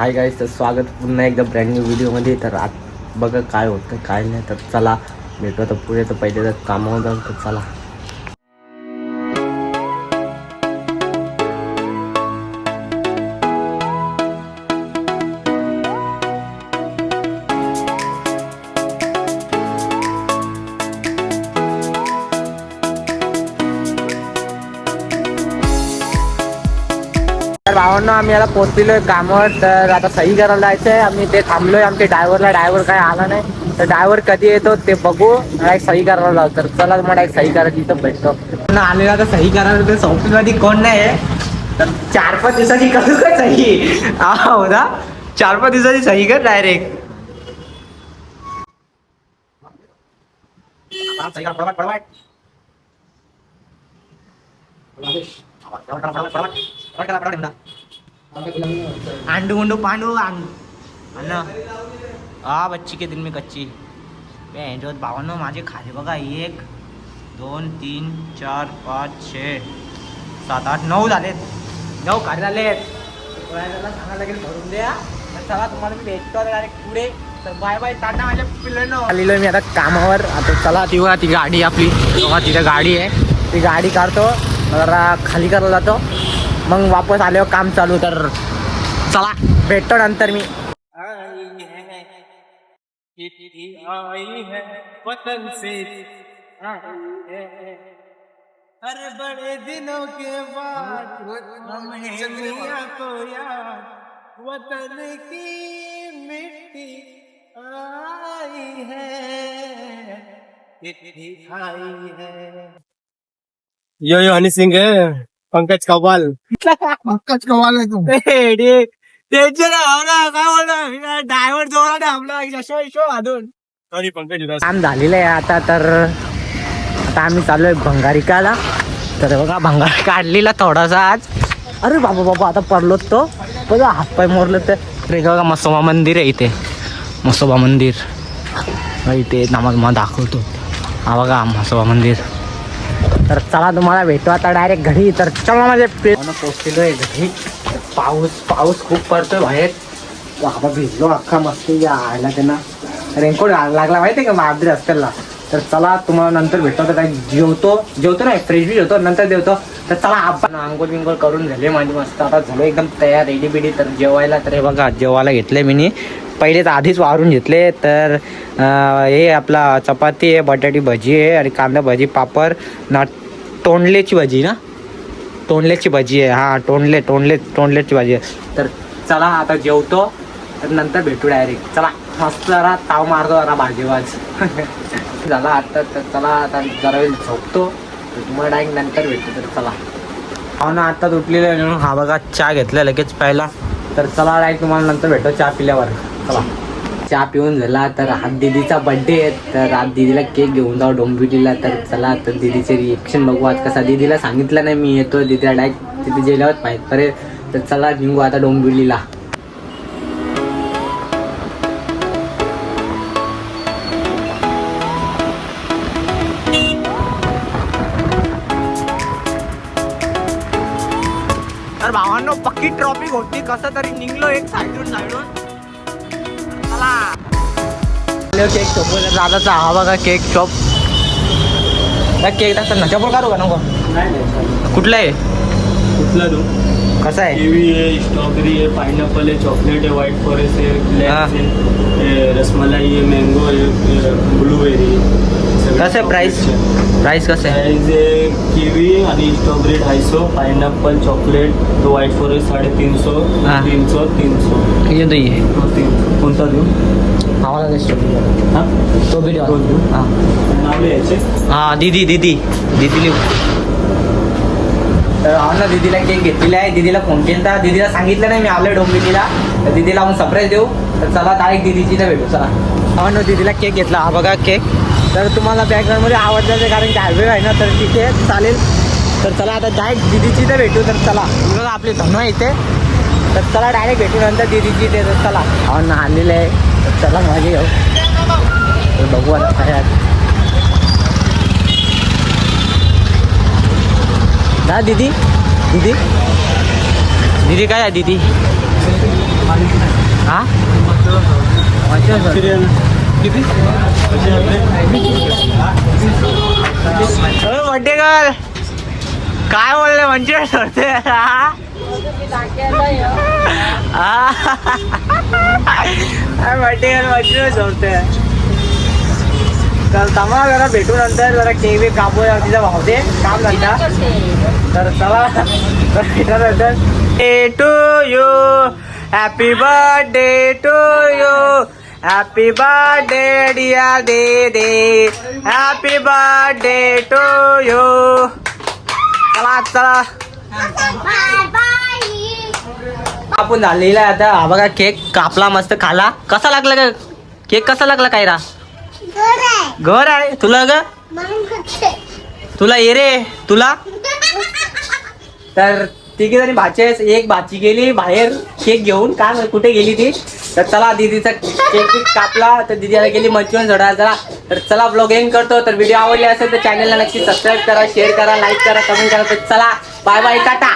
Hi guys तर स्वागत पुन्हा एकदा ब्रँड न्यू व्हिडिओमध्ये तर आत बघा काय होतं काय नाही तर चला. भेटू तर पुढे तर पहिले तर कामावर जाऊ तर चला. भावांना आम्ही आता पोहोचलेलोय कामावर तर आता सही करायला जायचंय. आम्ही ते थांबलोय. आमच्या ड्रायव्हरला ड्रायव्हर काय आला नाही. तर ड्रायव्हर कधी येतो ते बघू. डायरेक्ट सही करायला जाऊ. तर चला मग डायरेक्ट सही करायची इथं भेटतो. पण आलेला तर सही करायला तर ऑफिसमध्ये कोण नाही आहे तर चार पाच दिवसाची करू का सही? हा हो ना चार पाच दिवसाची सही कर डायरेक्ट सही कर आंडू गुंडू पांडू अन्न। हा बच्ची के दिन में कच्ची। बे ह्याच्यावर माझे खाले बघा एक दोन तीन चार पाच छे सात आठ नऊ झालेत। नऊ खाले झालेत। सांगायला लागेल भरून द्या। तर चला तुम्हाला मी भेटतो डायरेक्ट पुढे. तर बाय बाय टाटा माझ्या पिल्लं आलेलो मी आता कामावर. आता चला ती बघा ती गाडी आपली. बघा तिथे गाडी आहे. ती गाडी काढतो. जरा खाली करायला जातो. मग वापस आल्यावर काम चालू तर चला भेटतो नंतर मी. हर बड़े दिनों के बाद हमें मियाँ को याद वतन की मिट्टी आई है कितनी आई है यो यो हनी सिंह है पंकज कवाल पंकज कवाल है तुम टेन्शन ना काय ड्रायव्हर जोराने आपला यशो यशो अजून सॉरी पंकज काम झालेलं आहे आता तर आता आम्ही चाललोय भंगारिकाला. तर बघा भंगार काढलेला थोडासा आज. अरे बाबा बाबा आता पडलो तो. बघा हातपाय मोरलं तर बघा मसोबा मंदिर आहे इथे. मसोबा मंदिर. इथे नामाज मला दाखवतो. हा बघा मसोबा मंदिर. तर चला तुम्हाला भेटू आता डायरेक्ट घरी. तर चला माझे पोचलेलो आहे घरी. पाऊस पाऊस खूप पडतोय बाहेर. बाबा भिजलो अख्खा मस्त या आयला त्यांना रेनकोट लागला. माहिती का महाबी रस्त्याला? तर चला तुम्हाला नंतर भेटतो तर काही जेवतो जेवतो नाही फ्रेश बी जेवतो नंतर जेवतो तर चला आपण आंघोळ बिंघोळ करून झाले माझी मस्त. आता झालो एकदम तयार रेडी बिडी तर जेवायला तर हे बघा जेवायला घेतले मी पहिले तर आधीच वारून घेतले तर हे आपला चपाती आहे बटाटी भजी आहे आणि कांदा भजी पापड ना तोंडलेची भजी ना? तोंडल्याची भजी आहे हां तोंडले तोंडले तोंडलेची भाजी आहे. तर चला आता जेवतो तर नंतर भेटू डायरेक्ट चला मस्त जरा ताव मारतो जरा भाजीवाज झाला आता तर चला आता जरा वेळ झोपतो तर तुम्हाला डायरेक्ट नंतर भेटतो तर चला. हो ना आत्ता उठलेलं आहे म्हणून हा बघा चहा घेतला लगेच प्यायला. तर चला डायरेक्ट तुम्हाला नंतर भेटतो चहा पिल्यावर. चला. चहा पिऊन झाला तर आज दीदीचा बड्डे आहे. तर आज दीदीला केक घेऊन जाऊ डोंबिवलीला. तर चला तर दीदीचे रिएक्शन बघू आज कसा. दीदीला सांगितलं नाही मी येतो दिदीला डायरेक्ट तिथे गेल्यावर माहीत पडेल. तर चला निघू आता डोंबिवलीला. तर भावांनो पक्की ट्रॉफिक होती. कसं तरी निघलो एक साईडून साईडून. चला. केक शॉप दादाचा हा बघा केक शॉप केक टाकतात ना. चपल काढू का नको? कुठलं आहे? कुठला तू? कसं आहे? किवी आहे स्ट्रॉबेरी आहे पाइनएप्पल आहे चॉकलेट आहे व्हाईट फॉरेस्ट. आहे रसमलाई आहे मँगो आहे ब्लूबेरी कसं आहे प्राईस प्राईस कसं? आहे आहे किवी आणि स्ट्रॉबेरी ढाईसो पाइनएप्पल चॉकलेट तो व्हाईट फॉरेस्ट साडेतीनशो हा. तीनशो तीनशो. ये तो ये तो तीन कोणता देऊ? आम्हाला हा? तो व्हिडिओ तो देऊ? हां. नाव लिहायचे हां दीदी दीदी. दीदी लिहू. तर हा ना दीदीला केक घेतलेला आहे. दीदीला फोन केला दीदीला सांगितलं नाही मी आलोय डोंबिवलीला. तर दीदीला आपण सरप्राईज देऊ. तर चला डायरेक्ट दीदीची तर भेटू. चला. हा ना दीदीला केक घेतला. हा बघा केक तर तुम्हाला बॅकग्राऊंडमध्ये आवाज जायचं कारण की हायवे आहे ना तर तिथे चालेल. तर चला आता डायरेक्ट दीदीची तर भेटू तर चला. ही बघा आपली धनु आहे इथे. तर चला डायरेक्ट भेटू नंतर दीदीची ते तर चला. हा ना आलेलं आहे. तर चला माझी येऊ. तर बघू आता काय दा दीदी? दीदी? दीदी काय आहे दीदी? हा? किती? काय बोलले म्हणजे? होते बड्डे म्हणजे होते तर तमा जरा भेटू नंतर. जरा केवी बी कापू तिचा भाव दे. काम धंदा. तर चला तर नंतर. ए to you happy birthday to you happy birthday dear दे दे हॅपी बर्थडे टू यू चला चला. आपण झालेला आहे आता. हा बघा केक कापला मस्त खाला. कसा लागला का केक कसा लागला काय रा घर आहे. तुला ग? तुला ये रे. तुला? तर तिघे जणी भाचे एक भाची गेली बाहेर केक घेऊन काय कुठे गेली ती? तर चला दीदीचा केक कापला तर दीदी आता गेली मंचुरियन सोडायला चला. तर चला ब्लॉग एंड करतो. तर व्हिडिओ आवडले असेल तर चॅनलला नक्की सबस्क्राईब करा शेअर करा लाईक करा कमेंट करा. तर चला बाय बाय टाटा.